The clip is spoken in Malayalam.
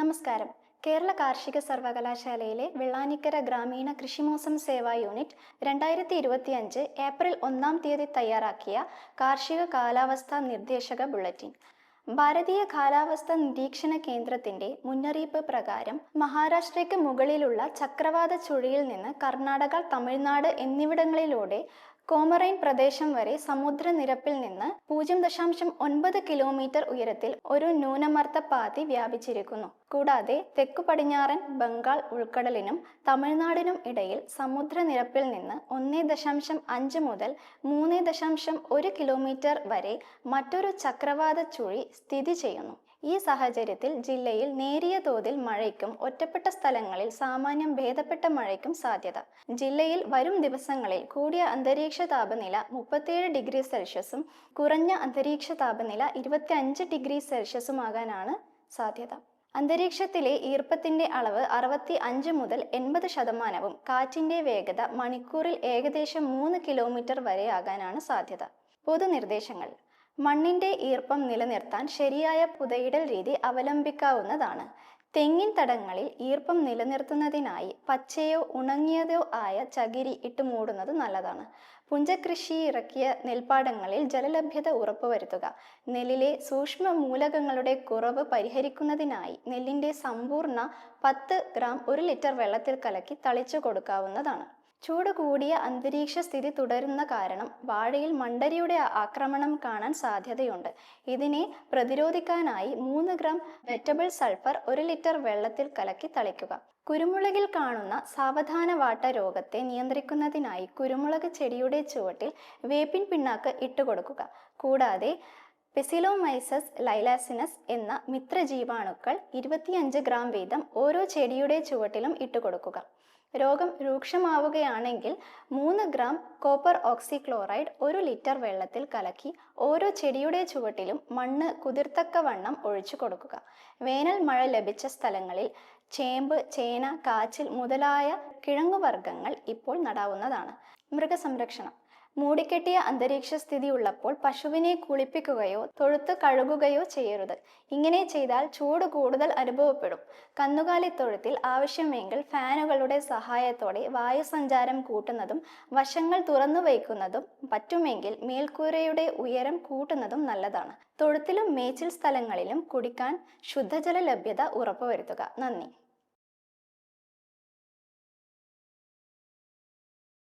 നമസ്കാരം. കേരള കാർഷിക സർവകലാശാലയിലെ വെള്ളാനിക്കര ഗ്രാമീണ കൃഷിമോസം സേവാ യൂണിറ്റ് രണ്ടായിരത്തി ഇരുപത്തി അഞ്ച് ഏപ്രിൽ ഒന്നാം തീയതി തയ്യാറാക്കിയ കാർഷിക കാലാവസ്ഥാ നിർദ്ദേശക ബുള്ളറ്റിൻ. ഭാരതീയ കാലാവസ്ഥ നിരീക്ഷണ കേന്ദ്രത്തിന്റെ മുന്നറിയിപ്പ് പ്രകാരം മഹാരാഷ്ട്രയ്ക്ക് മുകളിലുള്ള ചക്രവാത ചുഴിയിൽ നിന്ന് കർണാടക തമിഴ്നാട് എന്നിവിടങ്ങളിലൂടെ കോമറൈൻ പ്രദേശം വരെ സമുദ്രനിരപ്പിൽ നിന്ന് പൂജ്യം ദശാംശം ഒൻപത് കിലോമീറ്റർ ഉയരത്തിൽ ഒരു ന്യൂനമർദ്ദ പാതി വ്യാപിച്ചിരിക്കുന്നു. കൂടാതെ തെക്കു പടിഞ്ഞാറൻ ബംഗാൾ ഉൾക്കടലിനും തമിഴ്നാടിനും ഇടയിൽ സമുദ്രനിരപ്പിൽ നിന്ന് ഒന്നേ ദശാംശം അഞ്ച് മുതൽ മൂന്ന് ദശാംശം ഒരു കിലോമീറ്റർ വരെ മറ്റൊരു ചക്രവാത ചുഴി സ്ഥിതി ചെയ്യുന്നു. ഈ സാഹചര്യത്തിൽ ജില്ലയിൽ നേരിയ തോതിൽ മഴയ്ക്കും ഒറ്റപ്പെട്ട സ്ഥലങ്ങളിൽ സാമാന്യം ഭേദപ്പെട്ട മഴയ്ക്കും സാധ്യത. ജില്ലയിൽ വരും ദിവസങ്ങളിൽ കൂടിയ അന്തരീക്ഷ താപനില മുപ്പത്തിയേഴ് ഡിഗ്രി സെൽഷ്യസും കുറഞ്ഞ അന്തരീക്ഷ താപനില ഇരുപത്തി അഞ്ച് ഡിഗ്രി സെൽഷ്യസുമാകാനാണ് സാധ്യത. അന്തരീക്ഷത്തിലെ ഈർപ്പത്തിന്റെ അളവ് അറുപത്തി അഞ്ച് മുതൽ എൺപത് ശതമാനവും കാറ്റിന്റെ വേഗത മണിക്കൂറിൽ ഏകദേശം മൂന്ന് കിലോമീറ്റർ വരെ ആകാനാണ് സാധ്യത. പൊതുനിർദ്ദേശങ്ങൾ. മണ്ണിന്റെ ഈർപ്പം നിലനിർത്താൻ ശരിയായ പുതയിടൽ രീതി അവലംബിക്കാവുന്നതാണ്. തെങ്ങിൻ തടങ്ങളിൽ ഈർപ്പം നിലനിർത്തുന്നതിനായി പച്ചയോ ഉണങ്ങിയതോ ആയ ചകിരി ഇട്ട് മൂടുന്നത് നല്ലതാണ്. പുഞ്ചകൃഷി ഇറക്കിയ നെൽപ്പാടങ്ങളിൽ ജലലഭ്യത ഉറപ്പുവരുത്തുക നെല്ലിലെ സൂക്ഷ്മ മൂലകങ്ങളുടെ കുറവ് പരിഹരിക്കുന്നതിനായി നെല്ലിന്റെ സമ്പൂർണ പത്ത് ഗ്രാം ഒരു ലിറ്റർ വെള്ളത്തിൽ കലക്കി തളിച്ചു കൊടുക്കാവുന്നതാണ്. ചൂട് കൂടിയ അന്തരീക്ഷ സ്ഥിതി തുടരുന്ന കാരണം വാഴയിൽ മണ്ടരിയുടെ ആക്രമണം കാണാൻ സാധ്യതയുണ്ട്. ഇതിനെ പ്രതിരോധിക്കാനായി മൂന്ന് ഗ്രാം വെറ്റബിൾ സൾഫർ ഒരു ലിറ്റർ വെള്ളത്തിൽ കലക്കി തളിക്കുക. കുരുമുളകിൽ കാണുന്ന സാവധാന വാട്ട രോഗത്തെ നിയന്ത്രിക്കുന്നതിനായി കുരുമുളക് ചെടിയുടെ ചുവട്ടിൽ വേപ്പിൻ പിണ്ണാക്ക് ഇട്ടുകൊടുക്കുക കൂടാതെ പെസിലോമൈസസ് ലൈലാസിനസ് എന്ന മിത്രജീവാണുക്കൾ ഇരുപത്തിയഞ്ച് ഗ്രാം വീതം ഓരോ ചെടിയുടെ ചുവട്ടിലും ഇട്ടുകൊടുക്കുക രോഗം രൂക്ഷമാവുകയാണെങ്കിൽ മൂന്ന് ഗ്രാം കോപ്പർ ഓക്സിക്ലോറൈഡ് ഒരു ലിറ്റർ വെള്ളത്തിൽ കലക്കി ഓരോ ചെടിയുടെ ചുവട്ടിലും മണ്ണ് കുതിർത്തക്ക വണ്ണം ഒഴിച്ചു കൊടുക്കുക. വേനൽ മഴ ലഭിച്ച സ്ഥലങ്ങളിൽ ചേമ്പ് ചേന കാച്ചിൽ മുതലായ കിഴങ്ങുവർഗങ്ങൾ ഇപ്പോൾ നടാവുന്നതാണ്. മൃഗസംരക്ഷണം. മൂടിക്കെട്ടിയ അന്തരീക്ഷ സ്ഥിതി ഉള്ളപ്പോൾ പശുവിനെ കുളിപ്പിക്കുകയോ തൊഴുത്ത് കഴുകുകയോ ചെയ്യരുത്. ഇങ്ങനെ ചെയ്താൽ ചൂട് കൂടുതൽ അനുഭവപ്പെടും. കന്നുകാലി തൊഴുത്തിൽ ആവശ്യമെങ്കിൽ ഫാനുകളുടെ സഹായത്തോടെ വായുസഞ്ചാരം കൂട്ടുന്നതും വശങ്ങൾ തുറന്നു വയ്ക്കുന്നതും പറ്റുമെങ്കിൽ മേൽക്കൂരയുടെ ഉയരം കൂട്ടുന്നതും നല്ലതാണ്. തൊഴുത്തിലും മേച്ചിൽ സ്ഥലങ്ങളിലും കുടിക്കാൻ ശുദ്ധജല ലഭ്യത ഉറപ്പുവരുത്തുക. നന്ദി.